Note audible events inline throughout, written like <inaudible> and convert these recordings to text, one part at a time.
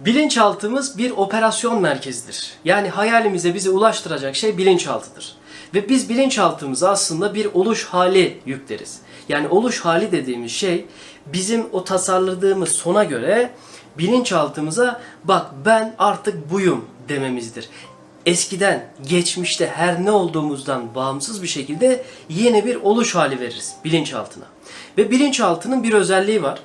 Bilinçaltımız bir operasyon merkezidir. Yani hayalimize bizi ulaştıracak şey bilinçaltıdır. Ve biz bilinçaltımıza aslında bir oluş hali yükleriz. Yani oluş hali dediğimiz şey bizim o tasarladığımız sona göre bilinçaltımıza bak ben artık buyum dememizdir. Eskiden, geçmişte her ne olduğumuzdan bağımsız bir şekilde yeni bir oluş hali veririz bilinçaltına. Ve bilinçaltının bir özelliği var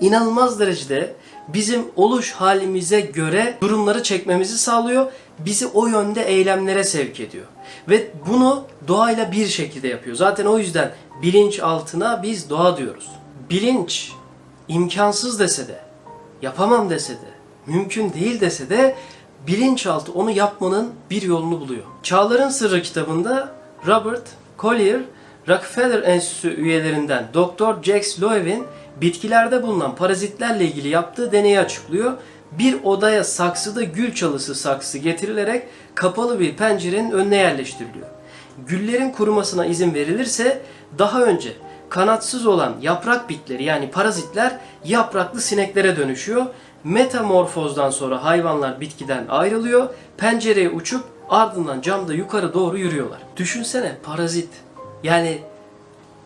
inanılmaz derecede bizim oluş halimize göre durumları çekmemizi sağlıyor. Bizi o yönde eylemlere sevk ediyor. Ve bunu doğayla bir şekilde yapıyor. Zaten o yüzden bilinç altına biz doğa diyoruz. Bilinç imkansız dese de, yapamam dese de, mümkün değil dese de bilinçaltı onu yapmanın bir yolunu buluyor. Çağların Sırrı kitabında Robert Collier Rockefeller Enstitüsü üyelerinden Dr. Jacques Loewe'in bitkilerde bulunan parazitlerle ilgili yaptığı deneyi açıklıyor. Bir odaya saksıda gül çalısı saksısı getirilerek kapalı bir pencerenin önüne yerleştiriliyor. Güllerin kurumasına izin verilirse daha önce kanatsız olan yaprak bitleri yani parazitler yapraklı sineklere dönüşüyor. Metamorfozdan sonra hayvanlar bitkiden ayrılıyor. Pencereye uçup ardından camda yukarı doğru yürüyorlar. Düşünsene parazit. Yani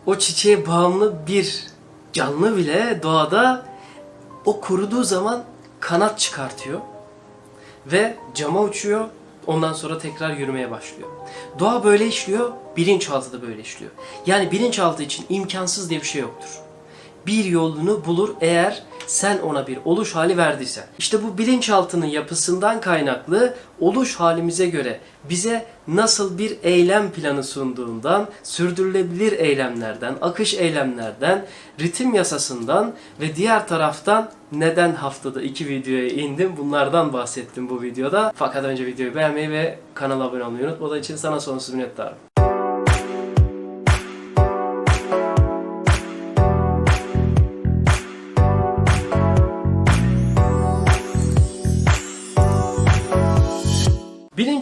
o çiçeğe bağımlı bir canlı bile doğada o kuruduğu zaman kanat çıkartıyor ve cama uçuyor. Ondan sonra tekrar yürümeye başlıyor. Doğa böyle işliyor, bilinçaltı da böyle işliyor. Yani bilinçaltı için imkansız diye bir şey yoktur. Bir yolunu bulur eğer sen ona bir oluş hali verdiysen. İşte bu bilinçaltının yapısından kaynaklı oluş halimize göre bize nasıl bir eylem planı sunduğundan, sürdürülebilir eylemlerden, akış eylemlerden, ritim yasasından ve diğer taraftan neden haftada iki videoya indim bunlardan bahsettim bu videoda. Fakat önce videoyu beğenmeyi ve kanala abone olmayı unutma. O da için sana sonsuz minnettarım.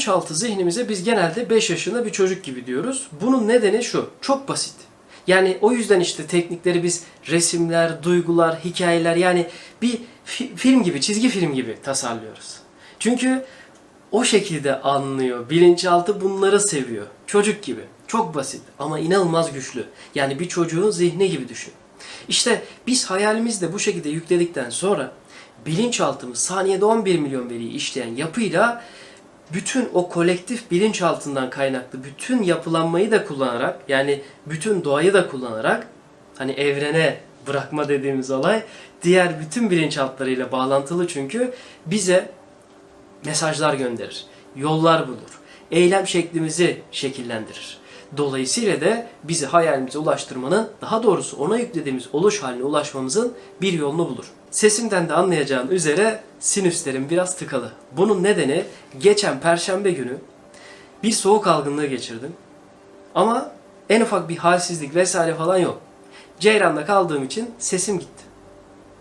Bilinçaltı zihnimize biz genelde 5 yaşında bir çocuk gibi diyoruz. Bunun nedeni şu, çok basit. Yani o yüzden işte teknikleri biz resimler, duygular, hikayeler yani bir fi- film gibi, çizgi film gibi tasarlıyoruz. Çünkü o şekilde anlıyor. Bilinçaltı bunları seviyor. Çocuk gibi. Çok basit ama inanılmaz güçlü. Yani bir çocuğun zihni gibi düşün. İşte biz hayalimizde bu şekilde yükledikten sonra bilinçaltımız saniyede 11 milyon veriyi işleyen yapıyla bütün o kolektif bilinçaltından kaynaklı bütün yapılanmayı da kullanarak yani bütün doğayı da kullanarak hani evrene bırakma dediğimiz olay diğer bütün bilinçaltlarıyla bağlantılı çünkü bize mesajlar gönderir, yollar bulur, eylem şeklimizi şekillendirir. Dolayısıyla da bizi hayalimize ulaştırmanın, daha doğrusu ona yüklediğimiz oluş haline ulaşmamızın bir yolunu bulur. Sesimden de anlayacağın üzere sinüslerim biraz tıkalı. Bunun nedeni geçen perşembe günü bir soğuk algınlığı geçirdim. Ama en ufak bir halsizlik vesaire falan yok. Ceyran'da kaldığım için sesim gitti.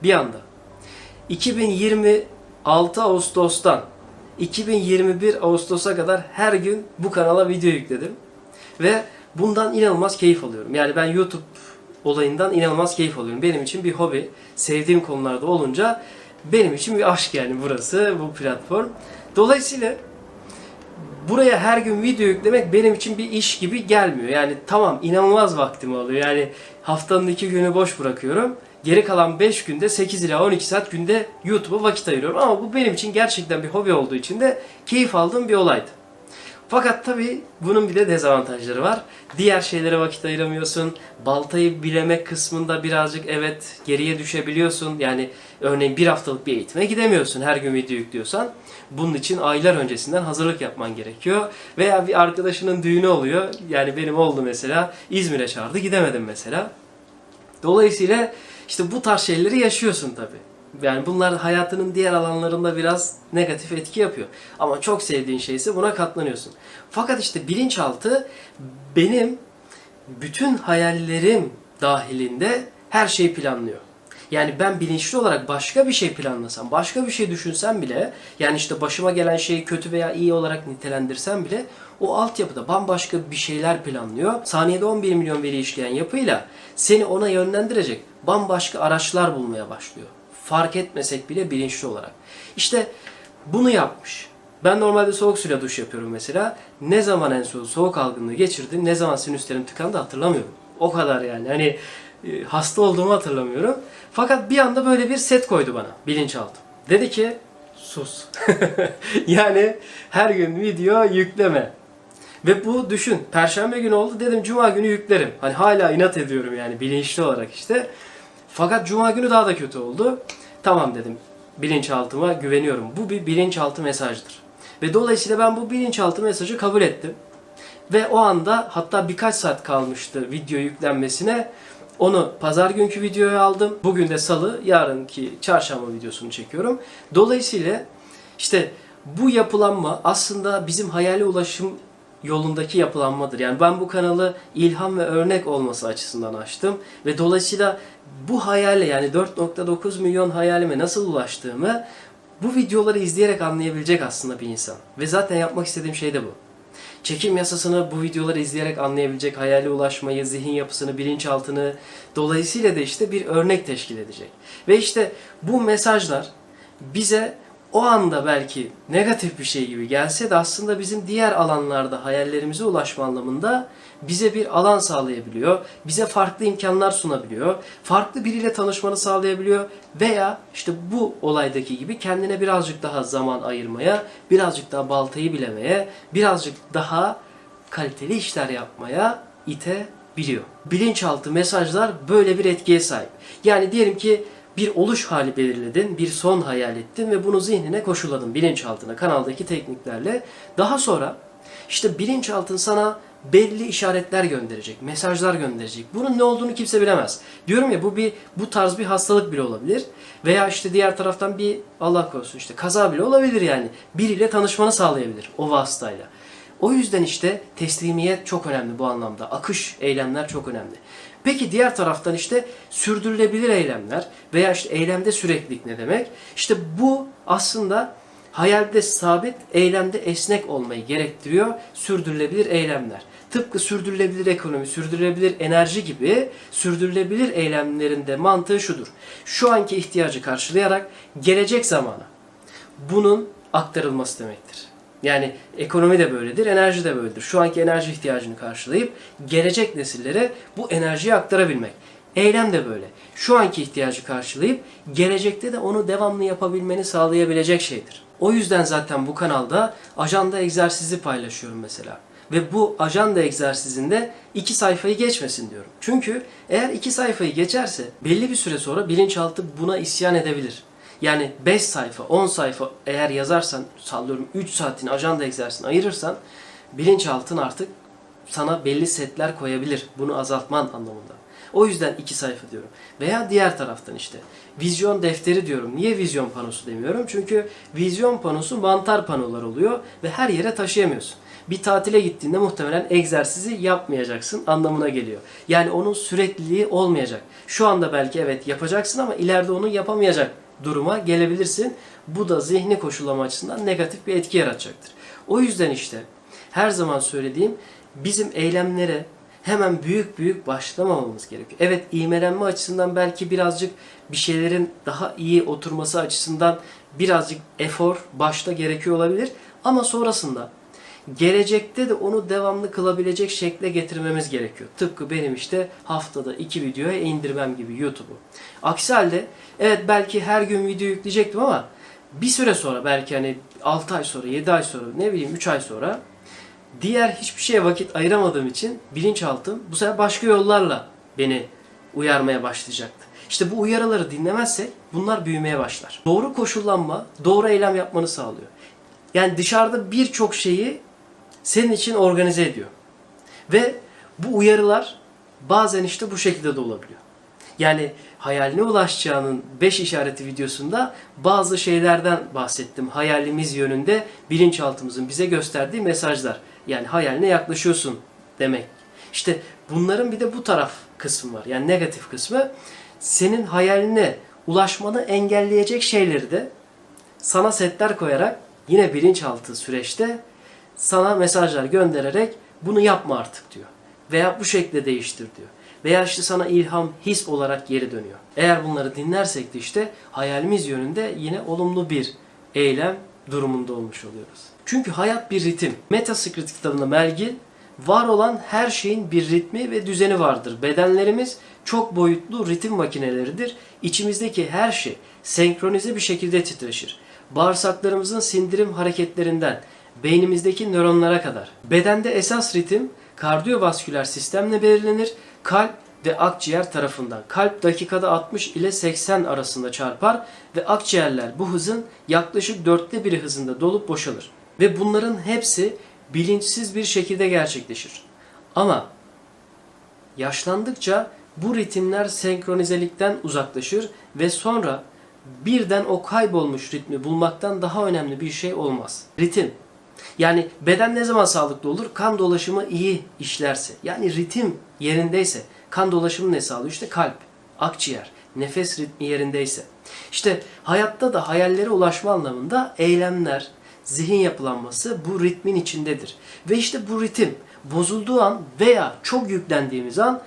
Bir anda. 2026 Ağustos'tan 2021 Ağustos'a kadar her gün bu kanala video yükledim. Ve bundan inanılmaz keyif alıyorum. Yani ben YouTube olayından inanılmaz keyif alıyorum. Benim için bir hobi. Sevdiğim konularda olunca benim için bir aşk yani burası, bu platform. Dolayısıyla buraya her gün video yüklemek benim için bir iş gibi gelmiyor. Yani tamam inanılmaz vaktimi alıyor. Yani haftanın iki günü boş bırakıyorum. Geri kalan 5 günde 8 ila 12 saat günde YouTube'a vakit ayırıyorum. Ama bu benim için gerçekten bir hobi olduğu için de keyif aldığım bir olaydı. Fakat tabii bunun bir de dezavantajları var. Diğer şeylere vakit ayıramıyorsun. Baltayı bilemek kısmında birazcık evet geriye düşebiliyorsun. Yani örneğin bir haftalık bir eğitime gidemiyorsun her gün video yüklüyorsan. Bunun için aylar öncesinden hazırlık yapman gerekiyor. Veya bir arkadaşının düğünü oluyor. Yani benim oldu mesela. İzmir'e çağırdı gidemedim mesela. Dolayısıyla işte bu tarz şeyleri yaşıyorsun tabii. Yani bunlar hayatının diğer alanlarında biraz negatif etki yapıyor. Ama çok sevdiğin şeyse buna katlanıyorsun. Fakat işte bilinçaltı benim bütün hayallerim dahilinde her şeyi planlıyor. Yani ben bilinçli olarak başka bir şey planlasam, başka bir şey düşünsem bile, yani işte başıma gelen şeyi kötü veya iyi olarak nitelendirsem bile o altyapıda bambaşka bir şeyler planlıyor. Saniyede 11 milyon veri işleyen yapıyla seni ona yönlendirecek bambaşka araçlar bulmaya başlıyor. Fark etmesek bile bilinçli olarak. İşte bunu yapmış. Ben normalde soğuk suyla duş yapıyorum mesela. Ne zaman en son soğuk algınlığı geçirdim, ne zaman sinüslerim tıkandı hatırlamıyorum. O kadar yani. Hani e, hasta olduğumu hatırlamıyorum. Fakat bir anda böyle bir set koydu bana bilinçaltım. Dedi ki sus. <laughs> yani her gün video yükleme. Ve bu düşün. Perşembe günü oldu dedim cuma günü yüklerim. Hani hala inat ediyorum yani bilinçli olarak işte. Fakat cuma günü daha da kötü oldu. Tamam dedim. Bilinçaltıma güveniyorum. Bu bir bilinçaltı mesajdır. Ve dolayısıyla ben bu bilinçaltı mesajı kabul ettim. Ve o anda hatta birkaç saat kalmıştı video yüklenmesine. Onu pazar günkü videoya aldım. Bugün de salı, yarınki çarşamba videosunu çekiyorum. Dolayısıyla işte bu yapılanma aslında bizim hayali ulaşım yolundaki yapılanmadır. Yani ben bu kanalı ilham ve örnek olması açısından açtım ve dolayısıyla bu hayale yani 4.9 milyon hayalime nasıl ulaştığımı bu videoları izleyerek anlayabilecek aslında bir insan. Ve zaten yapmak istediğim şey de bu. Çekim yasasını bu videoları izleyerek anlayabilecek, hayale ulaşmayı, zihin yapısını, bilinçaltını dolayısıyla da işte bir örnek teşkil edecek. Ve işte bu mesajlar bize o anda belki negatif bir şey gibi gelse de aslında bizim diğer alanlarda hayallerimize ulaşma anlamında bize bir alan sağlayabiliyor. Bize farklı imkanlar sunabiliyor. Farklı biriyle tanışmanı sağlayabiliyor. Veya işte bu olaydaki gibi kendine birazcık daha zaman ayırmaya, birazcık daha baltayı bilemeye, birazcık daha kaliteli işler yapmaya itebiliyor. Bilinçaltı mesajlar böyle bir etkiye sahip. Yani diyelim ki bir oluş hali belirledin, bir son hayal ettin ve bunu zihnine koşulladın bilinçaltına kanaldaki tekniklerle. Daha sonra işte bilinçaltın sana belli işaretler gönderecek, mesajlar gönderecek. Bunun ne olduğunu kimse bilemez. Diyorum ya bu bir bu tarz bir hastalık bile olabilir veya işte diğer taraftan bir Allah korusun işte kaza bile olabilir yani. Biriyle tanışmanı sağlayabilir o vasıtayla. O yüzden işte teslimiyet çok önemli bu anlamda. Akış, eylemler çok önemli. Peki diğer taraftan işte sürdürülebilir eylemler veya işte eylemde süreklilik ne demek? İşte bu aslında hayalde sabit, eylemde esnek olmayı gerektiriyor sürdürülebilir eylemler. Tıpkı sürdürülebilir ekonomi, sürdürülebilir enerji gibi sürdürülebilir eylemlerin de mantığı şudur. Şu anki ihtiyacı karşılayarak gelecek zamana bunun aktarılması demektir. Yani ekonomi de böyledir, enerji de böyledir. Şu anki enerji ihtiyacını karşılayıp gelecek nesillere bu enerjiyi aktarabilmek. Eylem de böyle. Şu anki ihtiyacı karşılayıp gelecekte de onu devamlı yapabilmeni sağlayabilecek şeydir. O yüzden zaten bu kanalda ajanda egzersizi paylaşıyorum mesela. Ve bu ajanda egzersizinde iki sayfayı geçmesin diyorum. Çünkü eğer iki sayfayı geçerse belli bir süre sonra bilinçaltı buna isyan edebilir. Yani 5 sayfa, 10 sayfa eğer yazarsan, sallıyorum 3 saatini ajanda egzersizine ayırırsan bilinçaltın artık sana belli setler koyabilir. Bunu azaltman anlamında. O yüzden iki sayfa diyorum. Veya diğer taraftan işte vizyon defteri diyorum. Niye vizyon panosu demiyorum? Çünkü vizyon panosu mantar panolar oluyor ve her yere taşıyamıyorsun. Bir tatile gittiğinde muhtemelen egzersizi yapmayacaksın anlamına geliyor. Yani onun sürekliliği olmayacak. Şu anda belki evet yapacaksın ama ileride onu yapamayacak duruma gelebilirsin. Bu da zihni koşullama açısından negatif bir etki yaratacaktır. O yüzden işte her zaman söylediğim bizim eylemlere hemen büyük büyük başlamamamız gerekiyor. Evet iğmelenme açısından belki birazcık bir şeylerin daha iyi oturması açısından birazcık efor başta gerekiyor olabilir. Ama sonrasında gelecekte de onu devamlı kılabilecek şekle getirmemiz gerekiyor. Tıpkı benim işte haftada iki videoya indirmem gibi YouTube'u. Aksi halde evet belki her gün video yükleyecektim ama bir süre sonra belki hani 6 ay sonra 7 ay sonra ne bileyim 3 ay sonra diğer hiçbir şeye vakit ayıramadığım için bilinçaltım bu sefer başka yollarla beni uyarmaya başlayacaktı. İşte bu uyarıları dinlemezsek bunlar büyümeye başlar. Doğru koşullanma, doğru eylem yapmanı sağlıyor. Yani dışarıda birçok şeyi senin için organize ediyor. Ve bu uyarılar bazen işte bu şekilde de olabiliyor. Yani hayaline ulaşacağının 5 işareti videosunda bazı şeylerden bahsettim. Hayalimiz yönünde bilinçaltımızın bize gösterdiği mesajlar. Yani hayaline yaklaşıyorsun demek. İşte bunların bir de bu taraf kısmı var. Yani negatif kısmı senin hayaline ulaşmanı engelleyecek şeyleri de sana setler koyarak yine bilinçaltı süreçte sana mesajlar göndererek bunu yapma artık diyor. Veya bu şekilde değiştir diyor. veya işte sana ilham, his olarak geri dönüyor. Eğer bunları dinlersek de işte hayalimiz yönünde yine olumlu bir eylem durumunda olmuş oluyoruz. Çünkü hayat bir ritim. Metasecret kitabında Melgil var olan her şeyin bir ritmi ve düzeni vardır. Bedenlerimiz çok boyutlu ritim makineleridir. İçimizdeki her şey senkronize bir şekilde titreşir. Bağırsaklarımızın sindirim hareketlerinden beynimizdeki nöronlara kadar. Bedende esas ritim kardiyovasküler sistemle belirlenir. Kalp ve akciğer tarafından. Kalp dakikada 60 ile 80 arasında çarpar ve akciğerler bu hızın yaklaşık dörtte biri hızında dolup boşalır. Ve bunların hepsi bilinçsiz bir şekilde gerçekleşir. Ama yaşlandıkça bu ritimler senkronizelikten uzaklaşır ve sonra birden o kaybolmuş ritmi bulmaktan daha önemli bir şey olmaz. Ritim. Yani beden ne zaman sağlıklı olur? Kan dolaşımı iyi işlerse. Yani ritim yerindeyse. Kan dolaşımı ne sağlıyor? İşte kalp, akciğer, nefes ritmi yerindeyse. İşte hayatta da hayallere ulaşma anlamında eylemler, zihin yapılanması bu ritmin içindedir. Ve işte bu ritim bozulduğu an veya çok yüklendiğimiz an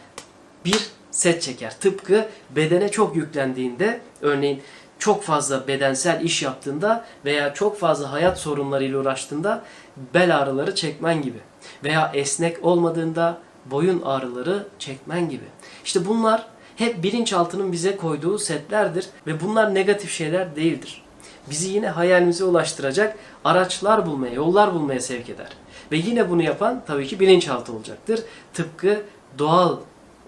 bir set çeker. Tıpkı bedene çok yüklendiğinde örneğin çok fazla bedensel iş yaptığında veya çok fazla hayat sorunlarıyla uğraştığında bel ağrıları çekmen gibi veya esnek olmadığında boyun ağrıları çekmen gibi. İşte bunlar hep bilinçaltının bize koyduğu setlerdir ve bunlar negatif şeyler değildir. Bizi yine hayalimize ulaştıracak araçlar bulmaya, yollar bulmaya sevk eder. Ve yine bunu yapan tabii ki bilinçaltı olacaktır. Tıpkı doğal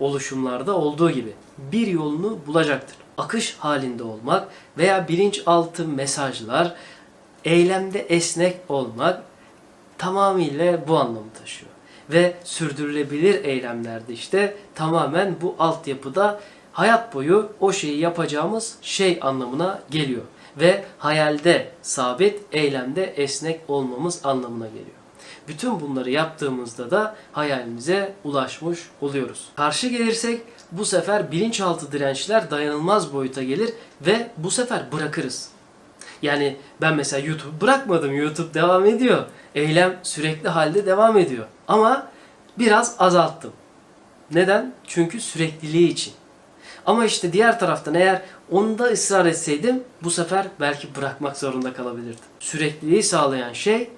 oluşumlarda olduğu gibi bir yolunu bulacaktır. Akış halinde olmak veya bilinçaltı mesajlar, eylemde esnek olmak tamamıyla bu anlamı taşıyor. Ve sürdürülebilir eylemlerde işte tamamen bu altyapıda hayat boyu o şeyi yapacağımız şey anlamına geliyor. Ve hayalde sabit, eylemde esnek olmamız anlamına geliyor. Bütün bunları yaptığımızda da hayalimize ulaşmış oluyoruz. Karşı gelirsek bu sefer bilinçaltı dirençler dayanılmaz boyuta gelir ve bu sefer bırakırız. Yani ben mesela YouTube bırakmadım. YouTube devam ediyor. Eylem sürekli halde devam ediyor. Ama biraz azalttım. Neden? Çünkü sürekliliği için. Ama işte diğer taraftan eğer onda ısrar etseydim bu sefer belki bırakmak zorunda kalabilirdim. Sürekliliği sağlayan şey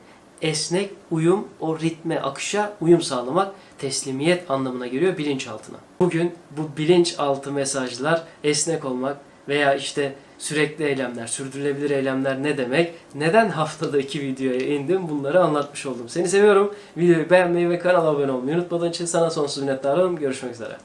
esnek uyum, o ritme, akışa uyum sağlamak teslimiyet anlamına geliyor bilinçaltına. Bugün bu bilinçaltı mesajlar esnek olmak veya işte sürekli eylemler, sürdürülebilir eylemler ne demek? Neden haftada iki videoya indim? Bunları anlatmış oldum. Seni seviyorum. Videoyu beğenmeyi ve kanala abone olmayı unutmadığın için sana sonsuz minnettarım. Görüşmek üzere.